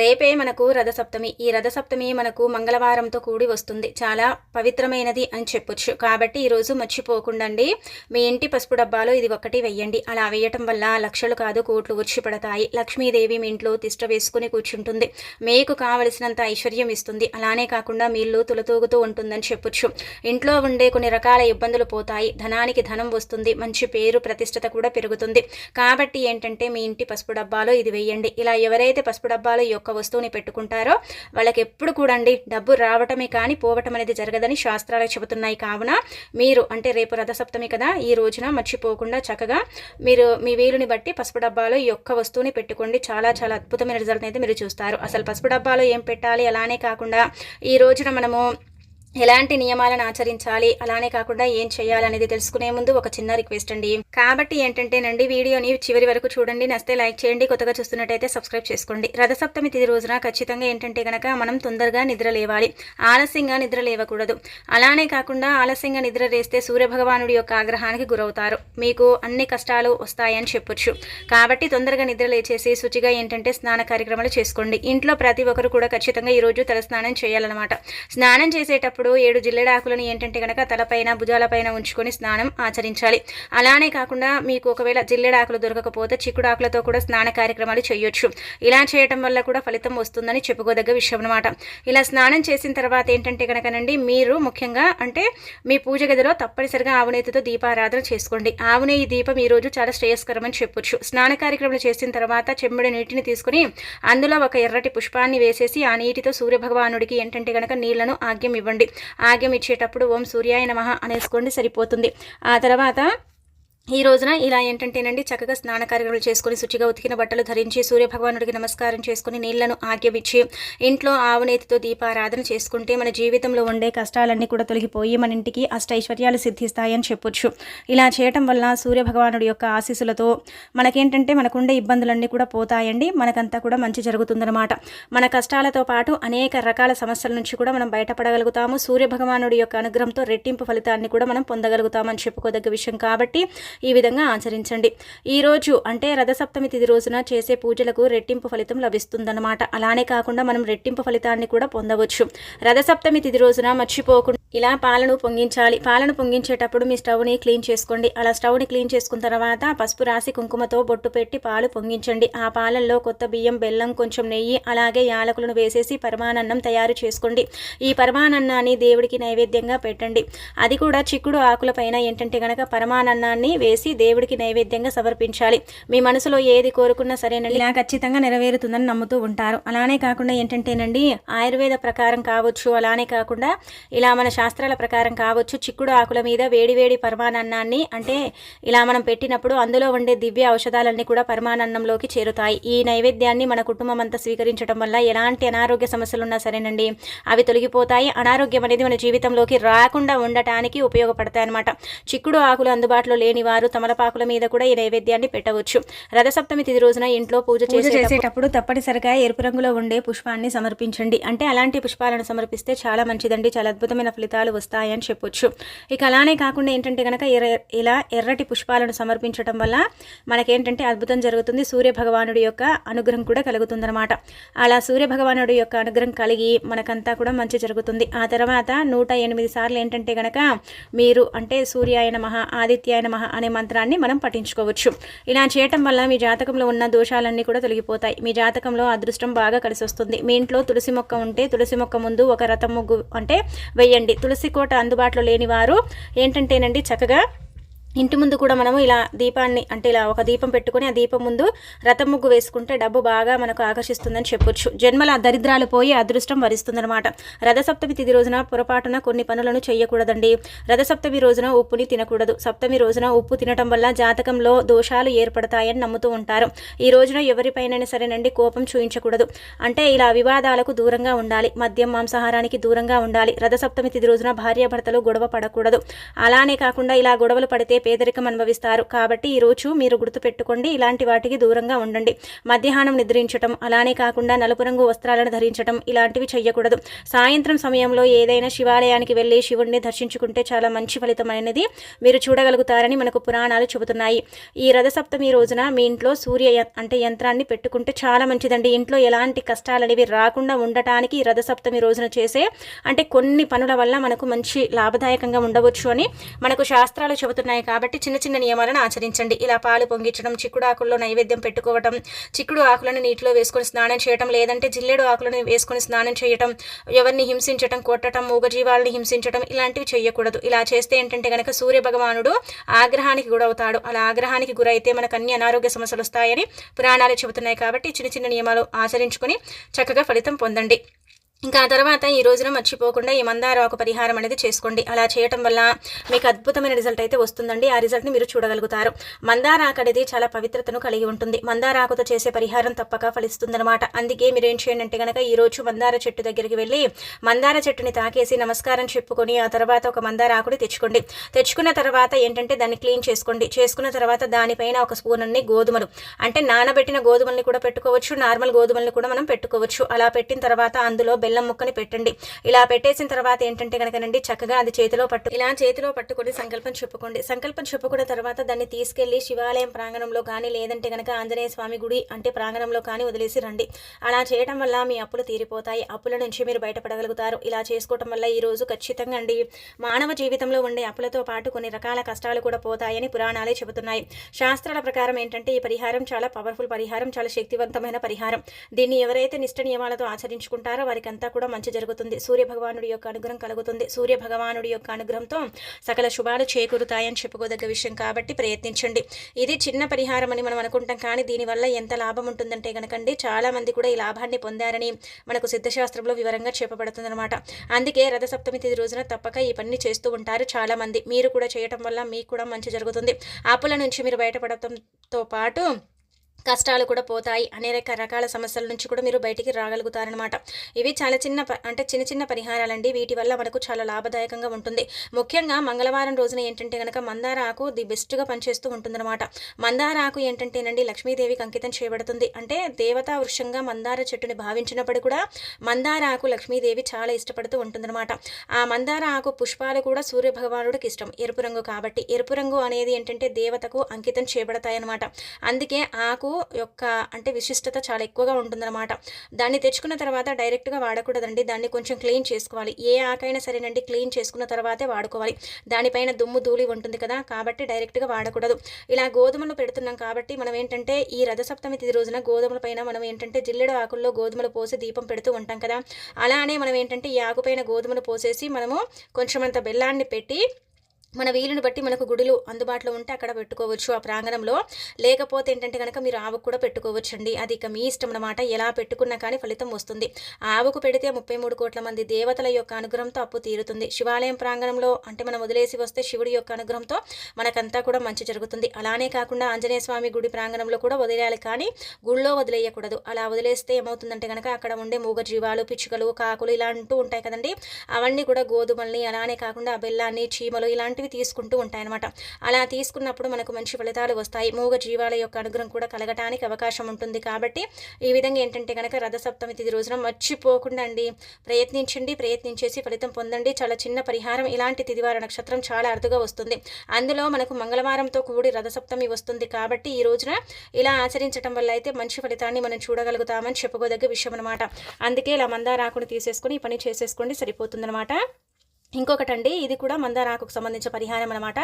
రేపే మనకు రథసప్తమి. ఈ రథసప్తమి మనకు మంగళవారంతో కూడి వస్తుంది. చాలా పవిత్రమైనది అని చెప్పొచ్చు. కాబట్టి ఈరోజు మర్చిపోకుండండి. మీ ఇంటి పసుపు డబ్బాలో ఇది ఒకటి వెయ్యండి. అలా వేయటం వల్ల లక్షలు కాదు కోట్లు వచ్చి పడతాయి. లక్ష్మీదేవి మీ ఇంట్లో తిష్ట వేసుకుని కూర్చుంటుంది. మీకు కావలసినంత ఐశ్వర్యం ఇస్తుంది. అలానే కాకుండా మీ ఇల్లు తులతూగుతూ ఉంటుందని చెప్పొచ్చు. ఇంట్లో ఉండే కొన్ని రకాల ఇబ్బందులు పోతాయి. ధనానికి ధనం వస్తుంది. మంచి పేరు ప్రతిష్టత కూడా పెరుగుతుంది. కాబట్టి ఏంటంటే మీ ఇంటి పసుపు డబ్బాలో ఇది వెయ్యండి. ఇలా ఎవరైతే పసుపు డబ్బాలో యొక్క వస్తువుని పెట్టుకుంటారో వాళ్ళకి ఎప్పుడు కూడా అండి డబ్బు రావటమే కానీ పోవటం అనేది జరగదని శాస్త్రాలు చెబుతున్నాయి. కావున మీరు అంటే రేపు రథసప్తమి కదా ఈ రోజున మర్చిపోకుండా చక్కగా మీరు మీ వీలుని బట్టి పసుపు డబ్బాలో ఈ యొక్క వస్తువుని పెట్టుకోండి. చాలా చాలా అద్భుతమైన రిజల్ట్ అయితే మీరు చూస్తారు. అసలు పసుపు డబ్బాలో ఏం పెట్టాలి? అలానే కాకుండా ఈ రోజున మనము ఎలాంటి నియమాలను ఆచరించాలి? అలానే కాకుండా ఏం చేయాలనేది తెలుసుకునే ముందు ఒక చిన్న రిక్వెస్ట్ అండి. కాబట్టి ఏంటంటేనండి వీడియోని చివరి వరకు చూడండి నస్తే లైక్ చేయండి కొత్తగా చూస్తున్నట్టయితే సబ్స్క్రైబ్ చేసుకోండి. రథసప్తమి తిది రోజున ఖచ్చితంగా ఏంటంటే కనుక మనం తొందరగా నిద్ర లేవాలి. ఆలస్యంగా నిద్ర లేవకూడదు. అలానే కాకుండా ఆలస్యంగా నిద్ర లేస్తే సూర్యభగవానుడి యొక్క ఆగ్రహానికి గురవుతారు. మీకు అన్ని కష్టాలు వస్తాయని చెప్పొచ్చు. కాబట్టి తొందరగా నిద్ర లేచేసి శుచిగా ఏంటంటే స్నాన కార్యక్రమాలు చేసుకోండి. ఇంట్లో ప్రతి ఒక్కరు కూడా ఖచ్చితంగా ఈరోజు తలస్నానం చేయాలన్నమాట. స్నానం చేసేటప్పుడు ఏడు జిల్లెడాకులను ఏంటంటే కనుక తలపైన భుజాలపైన ఉంచుకొని స్నానం ఆచరించాలి. అలానే కాకుండా మీకు ఒకవేళ జిల్లెడాకులు దొరకకపోతే చిక్కుడాకులతో కూడా స్నాన కార్యక్రమాలు చేయొచ్చు. ఇలా చేయటం వల్ల కూడా ఫలితం వస్తుందని చెప్పుకోదగ్గ విషయం అనమాట ఇలా స్నానం చేసిన తర్వాత ఏంటంటే కనుకనండి మీరు ముఖ్యంగా అంటే మీ పూజ గదిలో తప్పనిసరిగా ఆవునేతితో దీపారాధన చేసుకోండి. ఆవునేయి దీపం ఈ రోజు చాలా శ్రేయస్కరం అని చెప్పొచ్చు. స్నాన కార్యక్రమాలు చేసిన తర్వాత చెంబడి నీటిని తీసుకుని అందులో ఒక ఎర్రటి పుష్పాన్ని వేసేసి ఆ నీటితో సూర్యభగవానుడికి ఏంటంటే కనుక నీళ్ళను ఆగ్యం ఇవ్వండి ఆగ్యం ఇచ్చేటప్పుడు ఓం సూర్యాయ నమ అనేసుకోండి సరిపోతుంది. ఆ తర్వాత ఈ రోజున ఇలా ఏంటంటేనండి చక్కగా స్నాన కార్యక్రమాలు చేసుకుని శుచిగా ఉతికిన బట్టలు ధరించి సూర్యభగవానుడికి నమస్కారం చేసుకుని నీళ్ళను ఆగ్యమిచ్చి ఇంట్లో ఆవునేతితో దీపారాధన చేసుకుంటే మన జీవితంలో ఉండే కష్టాలన్నీ కూడా తొలగిపోయి మన ఇంటికి అష్టైశ్వర్యాలు సిద్ధిస్తాయని చెప్పొచ్చు. ఇలా చేయటం వల్ల సూర్యభగవానుడి యొక్క ఆశీస్సులతో మనకేంటంటే మనకుండే ఇబ్బందులన్నీ కూడా పోతాయండి. మనకంతా కూడా మంచి జరుగుతుందన్నమాట. మన కష్టాలతో పాటు అనేక రకాల సమస్యల నుంచి కూడా మనం బయటపడగలుగుతాము. సూర్యభగవానుడి యొక్క అనుగ్రహంతో రెట్టింపు ఫలితాన్ని కూడా మనం పొందగలుగుతామని చెప్పుకోదగ్గ విషయం కాబట్టి ఈ విధంగా ఆచరించండి. ఈ రోజు అంటే రథసప్తమి తిథి రోజున చేసే పూజలకు రెట్టింపు ఫలితం లభిస్తుందన్నమాట. అలానే కాకుండా మనం రెట్టింపు ఫలితాన్ని కూడా పొందవచ్చు. రథసప్తమి తిథి రోజున మర్చిపోకుండా ఇలా పాలను పొంగించాలి. పాలను పొంగించేటప్పుడు మీ స్టవ్ని క్లీన్ చేసుకోండి. అలా స్టవ్ని క్లీన్ చేసుకున్న తర్వాత పసుపు రాసి కుంకుమతో బొట్టు పెట్టి పాలు పొంగించండి. ఆ పాలల్లో కొత్త బియ్యం బెల్లం కొంచెం నెయ్యి అలాగే యాలకులను వేసేసి పరమానన్నం తయారు చేసుకోండి. ఈ పరమానన్నాన్ని దేవుడికి నైవేద్యంగా పెట్టండి. అది కూడా చిక్కుడు ఆకులపైన ఏంటంటే గనక పరమానన్నాన్ని వేసి దేవుడికి నైవేద్యంగా సమర్పించాలి. మీ మనసులో ఏది కోరుకున్నా సరేనండి. ఇలా ఖచ్చితంగా నెరవేరుతుందని నమ్ముతూ ఉంటారు. అలానే కాకుండా ఏంటంటేనండి ఆయుర్వేద ప్రకారం కావచ్చు అలానే కాకుండా ఇలా మన శాస్త్రాల ప్రకారం కావచ్చు చిక్కుడు ఆకుల మీద వేడివేడి పరమానన్నాన్ని అంటే ఇలా మనం పెట్టినప్పుడు అందులో ఉండే దివ్య ఔషధాలన్నీ కూడా పరమానన్నంలోకి చేరుతాయి. ఈ నైవేద్యాన్ని మన కుటుంబం అంతా స్వీకరించడం వల్ల ఎలాంటి అనారోగ్య సమస్యలు ఉన్నా సరేనండి అవి తొలగిపోతాయి. అనారోగ్యం అనేది మన జీవితంలోకి రాకుండా ఉండటానికి ఉపయోగపడతాయి అనమాట చిక్కుడు ఆకులు అందుబాటులో లేని వారు తమలపాకుల మీద కూడా ఈ నైవేద్యాన్ని పెట్టవచ్చు. రథసప్తమి తిది రోజున ఇంట్లో పూజ చేసేటప్పుడు తప్పనిసరిగా ఎరుపు రంగులో ఉండే పుష్పాన్ని సమర్పించండి. అంటే అలాంటి పుష్పాలను సమర్పిస్తే చాలా మంచిదండి చాలా అద్భుతమైన ఫలితాలు వస్తాయని చెప్పొచ్చు. ఇక అలానే కాకుండా ఏంటంటే కనుక ఇలా ఎర్రటి పుష్పాలను సమర్పించడం వల్ల మనకేంటంటే అద్భుతం జరుగుతుంది. సూర్య భగవానుడి యొక్క అనుగ్రహం కూడా కలుగుతుందన్నమాట. అలా సూర్య భగవానుడి యొక్క అనుగ్రహం కలిగి మనకంతా కూడా మంచి జరుగుతుంది. ఆ తర్వాత నూట ఎనిమిది సార్లు ఏంటంటే గనక మీరు అంటే సూర్యాయ నమః ఆదిత్యాయ నమః అనే మంత్రాన్ని మనం పఠించుకోవచ్చు. ఇలా చేయటం వల్ల మీ జాతకంలో ఉన్న దోషాలన్నీ కూడా తొలగిపోతాయి. మీ జాతకంలో అదృష్టం బాగా కలిసి వస్తుంది మీ ఇంట్లో తులసి మొక్క ఉంటే తులసి మొక్క ముందు ఒక రథం ముగ్గు అంటే వెయ్యండి. తులసి కోట అందుబాటులో లేని వారు ఏంటంటేనండి చక్కగా ఇంటి ముందు కూడా మనము ఇలా దీపాన్ని అంటే ఇలా ఒక దీపం పెట్టుకుని ఆ దీపం ముందు రథం ముగ్గు వేసుకుంటే డబ్బు బాగా మనకు ఆకర్షిస్తుందని చెప్పొచ్చు. జన్మల దరిద్రాలు పోయి అదృష్టం వరిస్తుందన్నమాట. రథసప్తమి తిది రోజున పొరపాటున కొన్ని పనులను చేయకూడదండి రథసప్తమి రోజున ఉప్పుని తినకూడదు. సప్తమి రోజున ఉప్పు తినటం వల్ల జాతకంలో దోషాలు ఏర్పడతాయని నమ్ముతూ ఉంటారు. ఈ రోజున ఎవరిపైనైనా సరేనండి కోపం చూయించకూడదు. అంటే ఇలా వివాదాలకు దూరంగా ఉండాలి. మద్యం మాంసాహారానికి దూరంగా ఉండాలి. రథసప్తమి తిది రోజున భార్యాభర్తలు గొడవ పడకూడదు. అలానే కాకుండా ఇలా గొడవలు పడితే పేదరికం అనుభవిస్తారు. కాబట్టి ఈరోజు మీరు గుర్తుపెట్టుకోండి ఇలాంటి వాటికి దూరంగా ఉండండి. మధ్యాహ్నం నిద్రించటం అలానే కాకుండా నలుపు రంగు వస్త్రాలను ధరించటం ఇలాంటివి చేయకూడదు సాయంత్రం సమయంలో ఏదైనా శివాలయానికి వెళ్ళి శివుడిని దర్శించుకుంటే చాలా మంచి ఫలితమైనది మీరు చూడగలుగుతారని మనకు పురాణాలు చెబుతున్నాయి. ఈ రథసప్తమి రోజున మీ ఇంట్లో సూర్య అంటే యంత్రాన్ని పెట్టుకుంటే చాలా మంచిదండి. ఇంట్లో ఎలాంటి కష్టాలు అనేవి రాకుండా ఉండటానికి ఈ రథసప్తమి రోజున చేసే అంటే కొన్ని పనుల వల్ల మనకు మంచి లాభదాయకంగా ఉండవచ్చు అని మనకు శాస్త్రాలు చెబుతున్నాయి. కాబట్టి చిన్న చిన్న నియమాలను ఆచరించండి. ఇలా పాలు పొంగించడం చిక్కుడు ఆకుల్లో నైవేద్యం పెట్టుకోవటం చిక్కుడు ఆకులను నీటిలో వేసుకొని స్నానం చేయటం లేదంటే జిల్లేడు ఆకులను వేసుకొని స్నానం చేయటం ఎవరిని హింసించటం కొట్టడం మూగజీవాలని హింసించటం ఇలాంటివి చేయకూడదు ఇలా చేస్తే ఏంటంటే కనుక సూర్య భగవానుడు ఆగ్రహానికి గురవుతాడు. అలా ఆగ్రహానికి గురైతే మనకు అన్ని అనారోగ్య సమస్యలు వస్తాయని పురాణాలు చెబుతున్నాయి కాబట్టి చిన్న చిన్న నియమాలు ఆచరించుకొని చక్కగా ఫలితం పొందండి. ఇంకా ఆ తర్వాత ఈ రోజున మర్చిపోకుండా ఈ మందార ఆకు పరిహారం అనేది చేసుకోండి. అలా చేయటం వల్ల మీకు అద్భుతమైన రిజల్ట్ అయితే వస్తుందండి. ఆ రిజల్ట్ని మీరు చూడగలుగుతారు. మందార ఆకు అనేది చాలా పవిత్రతను కలిగి ఉంటుంది. మందార ఆకుతో చేసే పరిహారం తప్పక ఫలిస్తుందనమాట అందుకే మీరు ఏం చేయండి అంటే కనుక ఈ రోజు మందార చెట్టు దగ్గరికి వెళ్ళి మందార చెట్టుని తాకేసి నమస్కారం చెప్పుకొని ఆ తర్వాత ఒక మందార ఆకుని తెచ్చుకోండి. తెచ్చుకున్న తర్వాత ఏంటంటే దాన్ని క్లీన్ చేసుకోండి. చేసుకున్న తర్వాత దానిపైన ఒక స్పూన్ అన్ని గోధుమలు. అంటే నానబెట్టిన గోధుమల్ని కూడా పెట్టుకోవచ్చు. నార్మల్ గోధుమల్ని కూడా మనం పెట్టుకోవచ్చు. అలా పెట్టిన తర్వాత అందులో బెల్లం ముక్కని పెట్టండి. ఇలా పెట్టేసిన తర్వాత ఏంటంటే కనుకనండి చక్కగా అది చేతిలో పట్టు ఇలా చేతిలో పట్టుకొని సంకల్పం చెప్పుకోండి. సంకల్పం చెప్పుకున్న తర్వాత దాన్ని తీసుకెళ్ళి శివాలయం ప్రాంగణంలో కానీ లేదంటే కనుక ఆంజనేయ స్వామి గుడి అంటే ప్రాంగణంలో కానీ వదిలేసి రండి. అలా చేయడం వల్ల మీ అప్పులు తీరిపోతాయి. అప్పుల నుంచి మీరు బయటపడగలుగుతారు. ఇలా చేసుకోవటం వల్ల ఈ రోజు ఖచ్చితంగా అండి మానవ జీవితంలో ఉండే అప్పులతో పాటు కొన్ని రకాల కష్టాలు కూడా పోతాయని పురాణాలే చెబుతున్నాయి. శాస్త్రాల ప్రకారం ఏంటంటే ఈ పరిహారం చాలా పవర్ఫుల్ పరిహారం చాలా శక్తివంతమైన పరిహారం. దీన్ని ఎవరైతే నిష్ట నియమాలతో ఆచరించుకుంటారో వారికి అంత కూడా మంచి జరుగుతుంది. సూర్య భగవానుడి యొక్క అనుగ్రహం కలుగుతుంది. సూర్య భగవానుడి యొక్క అనుగ్రహంతో సకల శుభాలు చేకూరుతాయని చెప్పుకోదగ్గ విషయం కాబట్టి ప్రయత్నించండి. ఇది చిన్న పరిహారం అని మనం అనుకుంటాం. కానీ దీనివల్ల ఎంత లాభం ఉంటుందంటే కనుకండి చాలామంది కూడా ఈ లాభాన్ని పొందారని మనకు సిద్ధశాస్త్రంలో వివరంగా చెప్పబడుతుందన్నమాట. అందుకే రథసప్తమి తిథి రోజున తప్పక ఈ పని చేస్తూ ఉంటారు చాలామంది. మీరు కూడా చేయటం వల్ల మీకు కూడా మంచి జరుగుతుంది. అప్పుల నుంచి మీరు బయటపడటంతో పాటు కష్టాలు కూడా పోతాయి అనేక రకాల సమస్యల నుంచి కూడా మీరు బయటికి రాగలుగుతారనమాట ఇవి చాలా చిన్న ప- అంటే చిన్న చిన్న పరిహారాలండి. వీటి వల్ల మనకు చాలా లాభదాయకంగా ఉంటుంది. ముఖ్యంగా మంగళవారం రోజున ఏంటంటే కనుక మందార ఆకు ది బెస్ట్గా పనిచేస్తూ ఉంటుందన్నమాట. మందార ఆకు ఏంటంటేనండి లక్ష్మీదేవికి అంకితం చేయబడుతుంది. అంటే దేవతా వృక్షంగా మందార చెట్టుని భావించినప్పుడు కూడా మందార ఆకు లక్ష్మీదేవి చాలా ఇష్టపడుతూ ఉంటుందన్నమాట. ఆ మందార ఆకు పుష్పాలు కూడా సూర్య భగవానుడికి ఇష్టం. ఎరుపు రంగు కాబట్టి. ఎరుపు రంగు అనేది ఏంటంటే దేవతకు అంకితం చేయబడతాయన్నమాట. అందుకే ఆకు యొక్క అంటే విశిష్టత చాలా ఎక్కువగా ఉంటుందన్నమాట. దాన్ని తెచ్చుకున్న తర్వాత డైరెక్ట్గా వాడకూడదండి. దాన్ని కొంచెం క్లీన్ చేసుకోవాలి. ఏ ఆకైనా సరేనండి క్లీన్ చేసుకున్న తర్వాతే వాడుకోవాలి. దానిపైన దుమ్ము ధూళి ఉంటుంది కదా కాబట్టి డైరెక్ట్గా వాడకూడదు. ఇలా గోధుమలు పెడుతున్నాం కాబట్టి మనం ఏంటంటే ఈ రథసప్తమి తిది రోజున గోధుమల పైన మనం ఏంటంటే జిల్లెడు ఆకుల్లో గోధుమలు పోసి దీపం పెడుతూ ఉంటాం కదా. అలానే మనం ఏంటంటే ఈ ఆకుపైన గోధుమలు పోసేసి మనము కొంచెమంత బెల్లాన్ని పెట్టి మన వీలుని బట్టి మనకు గుడులు అందుబాటులో ఉంటే అక్కడ పెట్టుకోవచ్చు. ఆ ప్రాంగణంలో లేకపోతే ఏంటంటే కనుక మీరు ఆవుకు కూడా పెట్టుకోవచ్చు అండి అది ఇక మీ ఇష్టం అనమాట ఎలా పెట్టుకున్నా కానీ ఫలితం వస్తుంది. ఆవుకు పెడితే ముప్పై మూడు కోట్ల మంది దేవతల యొక్క అనుగ్రహంతో అప్పు తీరుతుంది. శివాలయం ప్రాంగణంలో అంటే మనం వదిలేసి వస్తే శివుడి యొక్క అనుగ్రహంతో మనకంతా కూడా మంచి జరుగుతుంది. అలానే కాకుండా ఆంజనేయ స్వామి గుడి ప్రాంగణంలో కూడా వదిలేయాలి కానీ గుళ్ళో వదిలేయకూడదు. అలా వదిలేస్తే ఏమవుతుందంటే కనుక అక్కడ ఉండే మూగ జీవాలు పిచ్చుకలు కాకులు ఇలా అంటూ ఉంటాయి కదండి. అవన్నీ కూడా గోధుమల్ని అలానే కాకుండా ఆ బెల్లాన్ని చీమలు ఇలాంటివి తీసుకుంటూ ఉంటాయన్నమాట. అలా తీసుకున్నప్పుడు మనకు మంచి ఫలితాలు వస్తాయి. మూగ జీవాల యొక్క అనుగ్రహం కూడా కలగటానికి అవకాశం ఉంటుంది కాబట్టి ఈ విధంగా ఏంటంటే కనుక రథసప్తమి తిది రోజున మర్చిపోకుండా అండి ప్రయత్నించండి ప్రయత్నించేసి ఫలితం పొందండి. చాలా చిన్న పరిహారం. ఇలాంటి తిదివార నక్షత్రం చాలా అరుదుగా వస్తుంది. అందులో మనకు మంగళవారంతో కూడి రథసప్తమి వస్తుంది కాబట్టి ఈ రోజున ఇలా ఆచరించడం వల్ల అయితే మంచి ఫలితాన్ని మనం చూడగలుగుతామని చెప్పుకోదగ్గ విషయం అనమాట అందుకే ఇలా మందారాకుని తీసేసుకొని ఈ పని చేసేసుకోండి. సరిపోతుందన్నమాట. ఇంకొకటండి ఇది కూడా మందారాకుకు సంబంధించిన పరిహారం అనమాట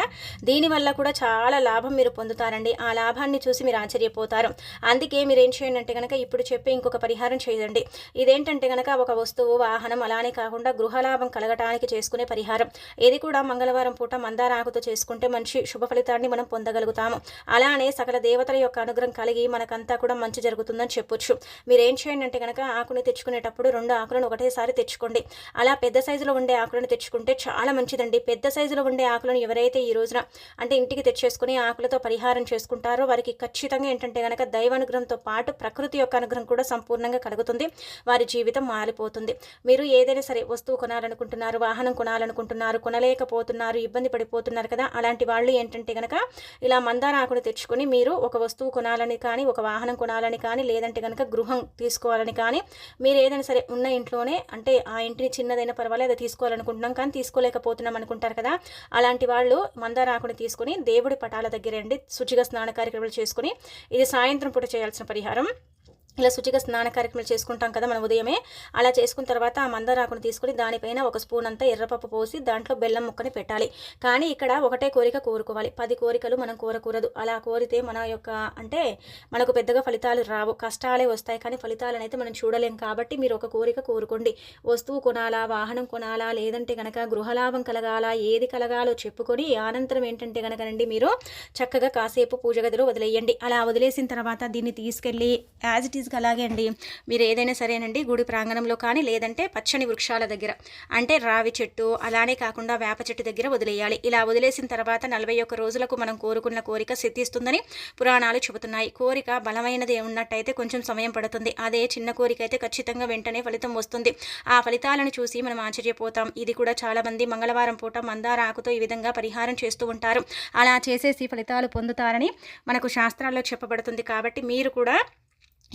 దీనివల్ల కూడా చాలా లాభం మీరు పొందుతారండి. ఆ లాభాన్ని చూసి మీరు ఆశ్చర్యపోతారు. అందుకే మీరు ఏం చేయండి అంటే కనుక ఇప్పుడు చెప్పే ఇంకొక పరిహారం చేయండి. ఇదేంటంటే కనుక ఒక వస్తువు వాహనం అలానే కాకుండా గృహలాభం కలగటానికి చేసుకునే పరిహారం. ఇది కూడా మంగళవారం పూట మందారాకుతో చేసుకుంటే మంచి శుభ ఫలితాన్ని మనం పొందగలుగుతాము. అలానే సకల దేవతల యొక్క అనుగ్రహం కలిగి మనకంతా కూడా మంచి జరుగుతుందని చెప్పొచ్చు. మీరు ఏం చేయండి అంటే కనుక ఆకుని తెచ్చుకునేటప్పుడు రెండు ఆకులను ఒకటేసారి తెచ్చుకోండి. అలా పెద్ద సైజులో ఉండే ఆకులను తెచ్చుకుంటే చేసుకుంటే చాలా మంచిదండి. పెద్ద సైజులో ఉండే ఆకులను ఎవరైతే ఈ రోజున అంటే ఇంటికి తెచ్చేసుకుని ఆకులతో పరిహారం చేసుకుంటారో వారికి ఖచ్చితంగా ఏంటంటే కనుక దైవానుగ్రహంతో పాటు ప్రకృతి యొక్క అనుగ్రహం కూడా సంపూర్ణంగా కలుగుతుంది. వారి జీవితం మారిపోతుంది. మీరు ఏదైనా సరే వస్తువు కొనాలనుకుంటున్నారు వాహనం కొనాలనుకుంటున్నారు కొనలేకపోతున్నారు ఇబ్బంది పడిపోతున్నారు కదా అలాంటి వాళ్ళు ఏంటంటే కనుక ఇలా మందార ఆకును తెచ్చుకొని మీరు ఒక వస్తువు కొనాలని కానీ ఒక వాహనం కొనాలని కానీ లేదంటే కనుక గృహం తీసుకోవాలని కానీ మీరు ఏదైనా సరే ఉన్న ఇంట్లోనే అంటే ఆ ఇంటిని చిన్నదైనా పర్వాలేదు తీసుకోవాలనుకుంటున్నాం కానీ తీసుకోలేకపోతున్నాం అనుకుంటారు కదా? అలాంటి వాళ్ళు మందార ఆకుని తీసుకొని దేవుడి పటాల దగ్గర రండి శుచిగా స్నాన కార్యక్రమాలు చేసుకుని ఇది సాయంత్రం పూట చేయాల్సిన పరిహారం. ఇలా శుచిగా స్నాన కార్యక్రమాలు చేసుకుంటాం కదా మనం ఉదయమే. అలా చేసుకున్న తర్వాత ఆ మందారాకును తీసుకుని దానిపైన ఒక స్పూన్ అంతా ఎర్రపప్పు పోసి దాంట్లో బెల్లం ముక్కని పెట్టాలి. కానీ ఇక్కడ ఒకటే కోరిక కోరుకోవాలి. పది కోరికలు మనం కోరకూడదు. అలా కోరితే మన యొక్క అంటే మనకు పెద్దగా ఫలితాలు రావు. కష్టాలే వస్తాయి. కానీ ఫలితాలను అయితే మనం చూడలేం. కాబట్టి మీరు ఒక కోరిక కోరుకోండి. వస్తువు కొనాలా? వాహనం కొనాలా? లేదంటే కనుక గృహలాభం కలగాలా? ఏది కలగాలో చెప్పుకొని అనంతరం ఏంటంటే కనుకనండి మీరు చక్కగా కాసేపు పూజ గదిలో వదిలేయండి. అలా వదిలేసిన తర్వాత దీన్ని తీసుకెళ్ళి యాజ్ ఇట్ ఈజ్గా అలాగే అండి. మీరు ఏదైనా సరేనండి గుడి ప్రాంగణంలో కానీ లేదంటే పచ్చని వృక్షాల దగ్గర అంటే రావి చెట్టు అలానే కాకుండా వేప చెట్టు దగ్గర వదిలేయాలి. ఇలా వదిలేసిన తర్వాత నలభై ఒక్క రోజులకు మనం కోరుకున్న కోరిక సిద్ధిస్తుందని పురాణాలు చెబుతున్నాయి. కోరిక బలమైనది ఉన్నట్టయితే కొంచెం సమయం పడుతుంది. అదే చిన్న కోరిక అయితే ఖచ్చితంగా వెంటనే ఫలితం వస్తుంది. ఆ ఫలితాలను చూసి మనం ఆశ్చర్యపోతాం. ఇది కూడా చాలామంది మంగళవారం పూట మందార ఆకుతో ఈ విధంగా పరిహారం చేస్తూ ఉంటారు. అలా చేసేసి ఫలితాలు పొందుతారని మనకు శాస్త్రాల్లో చెప్పబడుతుంది. కాబట్టి మీరు కూడా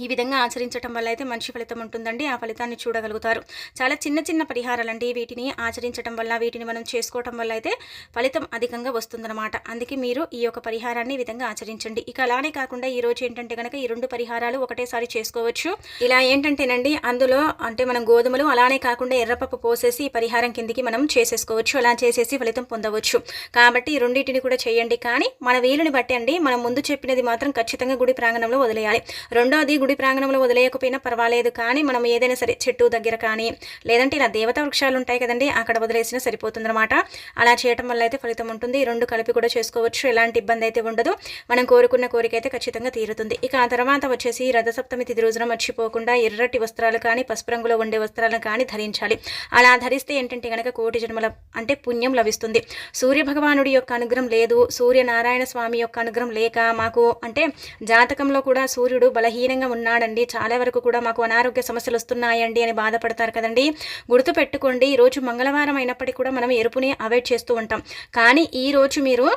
ఈ విధంగా ఆచరించడం వల్ల అయితే మంచి ఫలితం ఉంటుందండి. ఆ ఫలితాన్ని చూడగలుగుతారు. చాలా చిన్న చిన్న పరిహారాలండి వీటిని ఆచరించడం వల్ల వీటిని మనం చేసుకోవటం వల్ల అయితే ఫలితం అధికంగా వస్తుందన్నమాట. అందుకే మీరు ఈ యొక్క పరిహారాన్ని ఈ విధంగా ఆచరించండి. ఇక అలానే కాకుండా ఈ రోజు ఏంటంటే కనుక ఈ రెండు పరిహారాలు ఒకటేసారి చేసుకోవచ్చు. ఇలా ఏంటంటేనండి అందులో అంటే మనం గోధుమలు అలానే కాకుండా ఎర్రపప్పు పోసేసి ఈ పరిహారం కిందికి మనం చేసేసుకోవచ్చు. అలా చేసేసి ఫలితం పొందవచ్చు. కాబట్టి ఈ రెండింటిని కూడా చేయండి. కానీ మన వీలుని బట్టి అండి మనం ముందు చెప్పినది మాత్రం ఖచ్చితంగా గుడి ప్రాంగణంలో వదిలేయాలి. రెండోది గుడి ప్రాంగణంలో వదిలేయకపోయినా పర్వాలేదు. కానీ మనం ఏదైనా సరే చెట్టు దగ్గర కానీ లేదంటే ఇలా దేవతా వృక్షాలు ఉంటాయి కదండి అక్కడ వదిలేసినా సరిపోతుందన్నమాట. అలా చేయటం వల్ల అయితే ఫలితం ఉంటుంది. రెండు కలిపి కూడా చేసుకోవచ్చు. ఎలాంటి ఇబ్బంది అయితే ఉండదు. మనం కోరుకున్న కోరిక అయితే ఖచ్చితంగా తీరుతుంది. ఇక ఆ తర్వాత వచ్చేసి రథసప్తమి తిది రోజున మర్చిపోకుండా ఎర్రటి వస్త్రాలు కానీ పసుపు రంగులో ఉండే వస్త్రాలను కానీ ధరించాలి. అలా ధరిస్తే ఏంటంటే కనుక కోటి జన్మల అంటే పుణ్యం లభిస్తుంది. సూర్య భగవానుడి యొక్క అనుగ్రహం లేదు. సూర్యనారాయణ స్వామి యొక్క అనుగ్రహం లేక మాకు అంటే జాతకంలో కూడా సూర్యుడు బలహీనంగా ఉన్నాడండి. చాలా వరకు కూడా మాకు అనారోగ్య సమస్యలు వస్తున్నాయండి అని బాధపడతారు కదండి. గుర్తు పెట్టుకోండి ఈరోజు మంగళవారం అయినప్పటికీ కూడా మనం ఎరుపుని అవాయిడ్ చేస్తూ ఉంటాం. కానీ ఈరోజు మీరు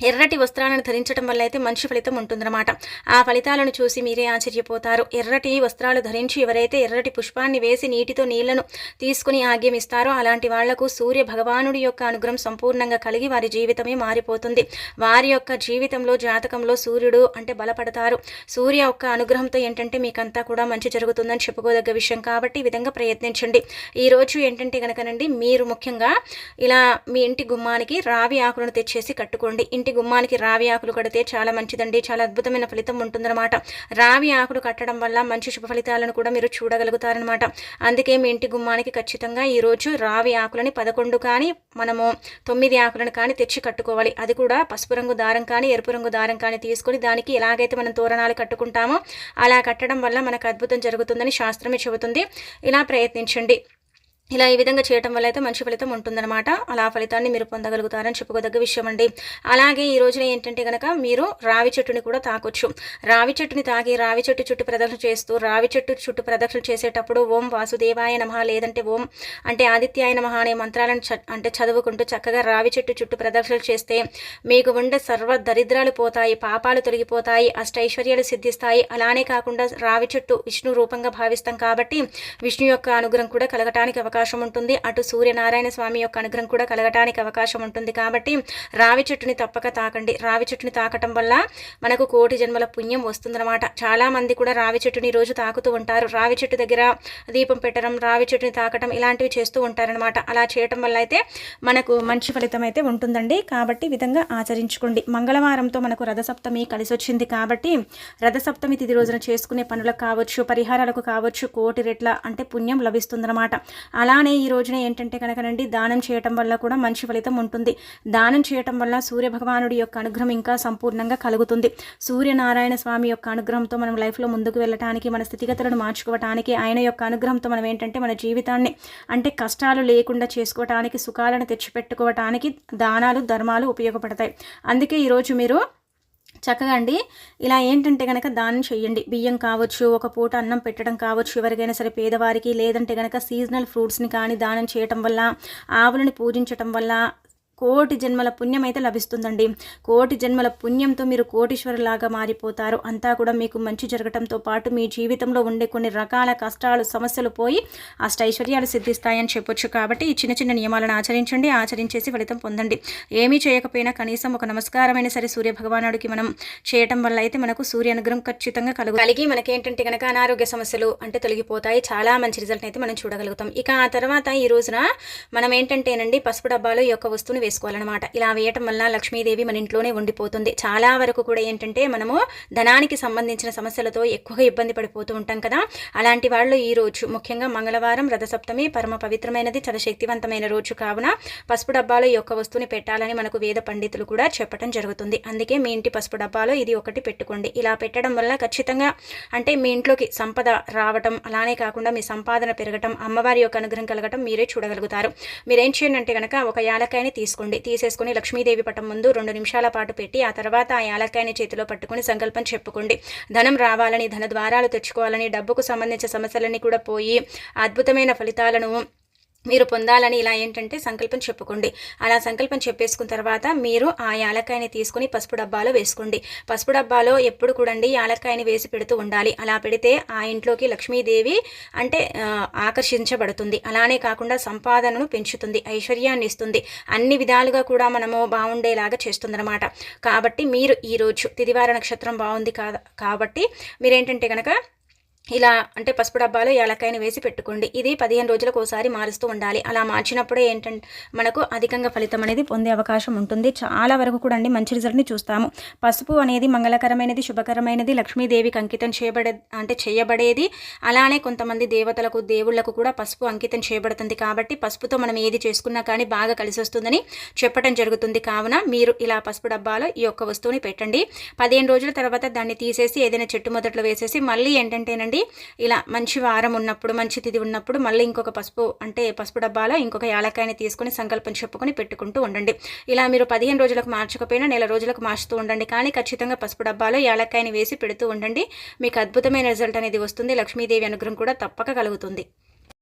ఎర్రటి వస్త్రాలను ధరించడం వల్ల అయితే మంచి ఫలితం ఉంటుందన్నమాట. ఆ ఫలితాలను చూసి మీరే ఆశ్చర్యపోతారు. ఎర్రటి వస్త్రాలు ధరించి ఎవరైతే ఎర్రటి పుష్పాన్ని వేసి నీటితో నీళ్ళను తీసుకుని ఆగ్యమిస్తారో అలాంటి వాళ్ళకు సూర్య భగవానుడి యొక్క అనుగ్రహం సంపూర్ణంగా కలిగి వారి జీవితమే మారిపోతుంది. వారి యొక్క జీవితంలో జాతకంలో సూర్యుడు అంటే బలపడతారు. సూర్య యొక్క అనుగ్రహంతో ఏంటంటే మీకంతా కూడా మంచి జరుగుతుందని చెప్పుకోదగ్గ విషయం కాబట్టి ఈ విధంగా ప్రయత్నించండి. ఈ రోజు ఏంటంటే కనుకనండి మీరు ముఖ్యంగా ఇలా మీ ఇంటి గుమ్మానికి రావి ఆకులను తెచ్చేసి కట్టుకోండి. ఇంటి గుమ్మానికి రావి ఆకులు కడితే చాలా మంచిదండి. చాలా అద్భుతమైన ఫలితం ఉంటుందన్నమాట. రావి ఆకులు కట్టడం వల్ల మంచి శుభ ఫలితాలను కూడా మీరు చూడగలుగుతారనమాట అందుకే మీ ఇంటి గుమ్మానికి ఖచ్చితంగా ఈరోజు రావి ఆకులని పదకొండు కానీ మనము తొమ్మిది ఆకులను కానీ తెచ్చి కట్టుకోవాలి. అది కూడా పసుపు రంగు దారం కానీ ఎరుపు రంగు దారం కానీ తీసుకొని దానికి ఎలాగైతే మనం తోరణాలు కట్టుకుంటామో అలా కట్టడం వల్ల మనకు అద్భుతం జరుగుతుందని శాస్త్రమే చెబుతుంది. ఇలా ప్రయత్నించండి. ఇలా ఈ విధంగా చేయటం వల్ల అయితే మంచి ఫలితం ఉంటుందన్నమాట. అలా ఫలితాన్ని మీరు పొందగలుగుతారని చెప్పుకోదగ్గ విషయం అండి అలాగే ఈ రోజున ఏంటంటే కనుక మీరు రావి చెట్టుని కూడా తాకొచ్చు రావి చెట్టుని తాగి రావి చెట్టు చుట్టూ ప్రదక్షిణ చేస్తూ రావి చెట్టు చుట్టూ ప్రదక్షిణ చేసేటప్పుడు ఓం వాసుదేవాయ నమ లేదంటే ఓం అంటే ఆదిత్యాయ నమ అనే మంత్రాలను అంటే చదువుకుంటూ చక్కగా రావి చెట్టు చుట్టూ ప్రదక్షిణ చేస్తే మీకు ఉండే సర్వ దరిద్రాలు పోతాయి పాపాలు తొలగిపోతాయి అష్టైశ్వర్యాలు సిద్ధిస్తాయి. అలానే కాకుండా రావి చెట్టు విష్ణు రూపంగా భావిస్తాం కాబట్టి విష్ణు యొక్క అనుగ్రహం కూడా కలగటానికి అవకాశం అవకాశం ఉంటుంది. అటు సూర్యనారాయణ స్వామి యొక్క అనుగ్రహం కూడా కలగటానికి అవకాశం ఉంటుంది. కాబట్టి రావి చెట్టుని తప్పక తాకండి. రావి చెట్టుని తాకటం వల్ల మనకు కోటి జన్మల పుణ్యం వస్తుందన్నమాట. చాలామంది కూడా రావి చెట్టుని రోజు తాకుతూ ఉంటారు. రావి చెట్టు దగ్గర దీపం పెట్టడం రావి చెట్టుని తాకటం ఇలాంటివి చేస్తూ ఉంటారనమాట అలా చేయటం వల్ల అయితే మనకు మంచి ఫలితం అయితే ఉంటుందండి. కాబట్టి విధంగా ఆచరించుకోండి. మంగళవారంతో మనకు రథసప్తమి కలిసి వచ్చింది కాబట్టి రథసప్తమి తిది రోజున చేసుకునే పనులకు కావచ్చు పరిహారాలకు కావచ్చు కోటి రెట్ల అంటే పుణ్యం లభిస్తుందన్నమాట. అలానే ఈ రోజున ఏంటంటే కనుకనండి దానం చేయటం వల్ల కూడా మంచి ఫలితం ఉంటుంది. దానం చేయటం వల్ల సూర్య భగవానుడి యొక్క అనుగ్రహం ఇంకా సంపూర్ణంగా కలుగుతుంది. సూర్యనారాయణ స్వామి యొక్క అనుగ్రహంతో మనం లైఫ్లో ముందుకు వెళ్ళటానికి మన స్థితిగతులను మార్చుకోవటానికి ఆయన యొక్క అనుగ్రహంతో మనం ఏంటంటే మన జీవితాన్ని అంటే కష్టాలు లేకుండా చేసుకోవటానికి సుఖాలను తెచ్చిపెట్టుకోవటానికి దానాలు ధర్మాలు ఉపయోగపడతాయి. అందుకే ఈరోజు మీరు చక్కగా అండి. ఇలా ఏంటంటే కనుక దానం చేయండి బియ్యం కావచ్చు ఒక పూట అన్నం పెట్టడం కావచ్చు ఎవరికైనా సరే పేదవారికి లేదంటే కనుక సీజనల్ ఫ్రూట్స్ని కానీ దానం చేయటం వల్ల ఆవులని పూజించటం వల్ల కోటి జన్మల పుణ్యం అయితే లభిస్తుందండి. కోటి జన్మల పుణ్యంతో మీరు కోటీశ్వరులాగా మారిపోతారు. అంతా కూడా మీకు మంచి జరగటంతో పాటు మీ జీవితంలో ఉండే కొన్ని రకాల కష్టాలు సమస్యలు పోయి అష్టైశ్వర్యాలు సిద్ధిస్తాయని చెప్పొచ్చు. కాబట్టి ఈ చిన్న చిన్న నియమాలను ఆచరించండి. ఆచరించేసి ఫలితం పొందండి. ఏమీ చేయకపోయినా కనీసం ఒక నమస్కారమైన సరే సూర్య భగవానుడికి మనం చేయటం వల్ల అయితే మనకు సూర్య అనుగ్రహం ఖచ్చితంగా కలుగు కలిగి మనకేంటంటే కనుక అనారోగ్య సమస్యలు అంటే తొలగిపోతాయి. చాలా మంచి రిజల్ట్ అయితే మనం చూడగలుగుతాం. ఇక ఆ తర్వాత ఈ రోజున మనం ఏంటంటేనండి పసుపు డబ్బాలో ఈ యొక్క వస్తువుని వేసుకోవాలన్నమాట ఇలా వేయటం వల్ల లక్ష్మీదేవి మన ఇంట్లోనే ఉండిపోతుంది. చాలా వరకు కూడా ఏంటంటే మనము ధనానికి సంబంధించిన సమస్యలతో ఎక్కువగా ఇబ్బంది పడిపోతూ ఉంటాం కదా. అలాంటి వాళ్ళు ఈ రోజు ముఖ్యంగా మంగళవారం రథసప్తమి పరమ పవిత్రమైనది చాలా శక్తివంతమైన రోజు కావున పసుపు డబ్బాలో ఈ యొక్క వస్తువుని పెట్టాలని మనకు వేద పండితులు కూడా చెప్పడం జరుగుతుంది. అందుకే మీ ఇంటి పసుపు డబ్బాలో ఇది ఒకటి పెట్టుకోండి. ఇలా పెట్టడం వల్ల ఖచ్చితంగా అంటే మీ ఇంట్లోకి సంపద రావటం అలానే కాకుండా మీ సంపాదన పెరగటం అమ్మవారి యొక్క అనుగ్రహం కలగటం మీరే చూడగలుగుతారు. మీరేం చేయండి అంటే కనుక ఒక యాలకాయని తీసుకుంటారు తీసేసుకోండి తీసేసుకుని లక్ష్మీదేవి పటం ముందు రెండు నిమిషాల పాటు పెట్టి ఆ తర్వాత ఆ యాలక్కాయని చేతిలో పట్టుకుని సంకల్పం చెప్పుకోండి. ధనం రావాలని ధన ద్వారాలు తెచ్చుకోవాలని డబ్బుకు సంబంధించిన సమస్యలన్నీ కూడా పోయి అద్భుతమైన ఫలితాలను మీరు పొందాలని ఇలా ఏంటంటే సంకల్పం చెప్పుకోండి. అలా సంకల్పం చెప్పేసుకున్న తర్వాత మీరు ఆ యాలక్కాయని తీసుకుని పసుపు డబ్బాలో వేసుకోండి. పసుపు డబ్బాలో ఎప్పుడు కూడండి యాలక్కాయని వేసి పెడుతూ ఉండాలి. అలా పెడితే ఆ ఇంట్లోకి లక్ష్మీదేవి అంటే ఆకర్షించబడుతుంది. అలానే కాకుండా సంపాదనను పెంచుతుంది ఐశ్వర్యాన్ని ఇస్తుంది. అన్ని విధాలుగా కూడా మనము బాగుండేలాగా చేస్తుందన్నమాట. కాబట్టి మీరు ఈరోజు తిదివార నక్షత్రం బాగుంది కాబట్టి మీరేంటంటే కనుక ఇలా అంటే పసుపు డబ్బాలో ఏలకాయని వేసి పెట్టుకోండి. ఇది పదిహేను రోజులకు ఒకసారి మారుస్తూ ఉండాలి. అలా మార్చినప్పుడే ఏంటంటే మనకు అధికంగా ఫలితం అనేది పొందే అవకాశం ఉంటుంది. చాలా వరకు కూడా అండి మంచి రిజల్ట్ని చూస్తాము. పసుపు అనేది మంగళకరమైనది శుభకరమైనది లక్ష్మీదేవికి అంకితం చేయబడే అంటే చేయబడేది. అలానే కొంతమంది దేవతలకు దేవుళ్ళకు కూడా పసుపు అంకితం చేయబడుతుంది కాబట్టి పసుపుతో మనం ఏది చేసుకున్నా కానీ బాగా కలిసి వస్తుందని చెప్పడం జరుగుతుంది. కావున మీరు ఇలా పసుపు డబ్బాలో ఈ యొక్క వస్తువుని పెట్టండి. పదిహేను రోజుల తర్వాత దాన్ని తీసేసి ఏదైనా చెట్టు మొదట్లో వేసేసి మళ్ళీ ఏంటంటేనండి చూడండి ఇలా మంచి వారం ఉన్నప్పుడు మంచి తిది ఉన్నప్పుడు మళ్ళీ ఇంకొక పసుపు అంటే పసుపు డబ్బాలో ఇంకొక యాలకాయని తీసుకుని సంకల్పం చెప్పుకొని పెట్టుకుంటూ ఉండండి. ఇలా మీరు పదిహేను రోజులకు మార్చకపోయినా నెల రోజులకు మార్చుతూ ఉండండి. కానీ ఖచ్చితంగా పసుపు డబ్బాలో యాలకాయని వేసి పెడుతూ ఉండండి. మీకు అద్భుతమైన రిజల్ట్ అనేది వస్తుంది. లక్ష్మీదేవి అనుగ్రహం కూడా తప్పక కలుగుతుంది.